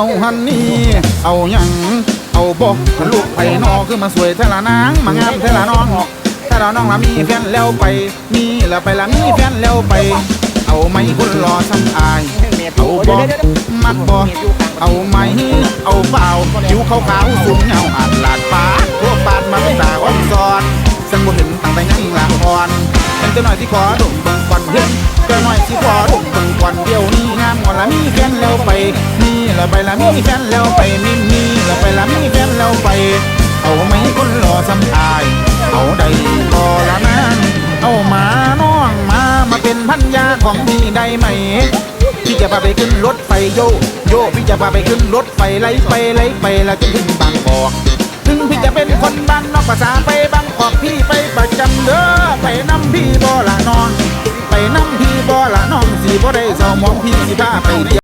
เอาฮันนี่เอาหยังเอาบอกลูกไปนอคือมาสวยเทละนางมางามเทละน้องถ้าเราน้องละมีแฟนแล้วไปมีล้วไปละมีแฟนแล้วไป เอาไหมคนรอซ้ำอายเอาบอกมักบอกเอาไหมเอาเปล่าผิวขาวขาวๆสูงเงาอาดลาดปาดพวกปาดมาเป็นตาอ่อนซ้อนสังบ่เห็นตั้งแต่ยังละอ่อนเป็นเจ้าหน่อยที่ขอดมเบิ่งก่อนเห็นเจ้าหน่อยที่ขอดม แล้วไปมีแล้วไปละมีแฟนแล้วไปมีมีแล้วไปละมีแฟนแล้วไป เอาไหมคนรอซ้ำอาย เอาได้ก็ละนางเอามาน้องมามาเป็นพันยาของพี่ได้ไหมพี่จะพาไปขึ้นรถไฟโยโยพี่จะพาไปขึ้นรถไฟไล่ไปไล่ไปแล้วจะถึงบางกอกถึงพี่จะเป็นคนบ้านนอกภาษาไปบางกอกพี่ไปประจำเด้อไปนำพี่บ่ละนอน ไปนำพี่บ่ละน้องสีบ่ได้เศร้ามองพี่สิพาไปเที่ยว